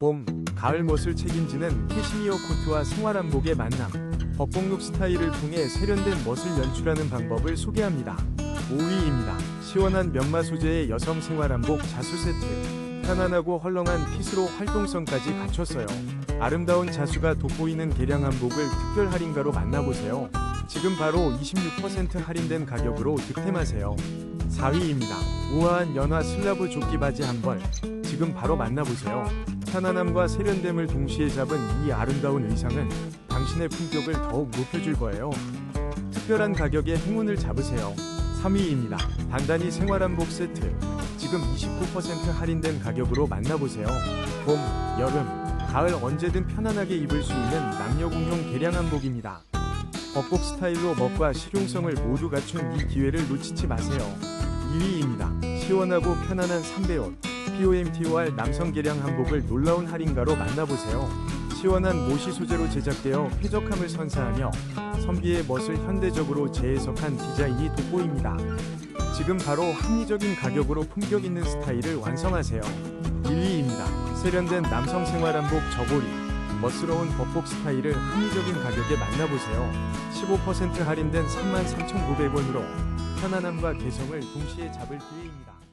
봄, 가을 멋을 책임지는 캐시미어 코트와 생활한복의 만남. 법복룩 스타일을 통해 세련된 멋을 연출하는 방법을 소개합니다. 5위입니다. 시원한 면마 소재의 여성 생활한복 자수 세트. 편안하고 헐렁한 핏으로 활동성까지 갖췄어요. 아름다운 자수가 돋보이는 개량 한복을 특별 할인가로 만나보세요. 지금 바로 26% 할인된 가격으로 득템하세요. 4위입니다. 우아한 연화 슬라브 조끼 바지 한 벌. 지금 바로 만나보세요. 편안함과 세련됨을 동시에 잡은 이 아름다운 의상은 당신의 품격을 더욱 높여줄 거예요. 특별한 가격에 행운을 잡으세요. 3위입니다. 단단히 생활한복 세트. 지금 29% 할인된 가격으로 만나보세요. 봄, 여름, 가을 언제든 편안하게 입을 수 있는 남녀공용 개량 한복입니다. 법복 스타일로 멋과 실용성을 모두 갖춘 이 기회를 놓치지 마세요. 2위입니다. 시원하고 편안한 삼배옷. POMTOR 남성 개량 한복을 놀라운 할인가로 만나보세요. 시원한 모시 소재로 제작되어 쾌적함을 선사하며 선비의 멋을 현대적으로 재해석한 디자인이 돋보입니다. 지금 바로 합리적인 가격으로 품격 있는 스타일을 완성하세요. 1위입니다. 세련된 남성 생활 한복 저고리. 멋스러운 법복 스타일을 합리적인 가격에 만나보세요. 15% 할인된 33,900원으로 편안함과 개성을 동시에 잡을 기회입니다.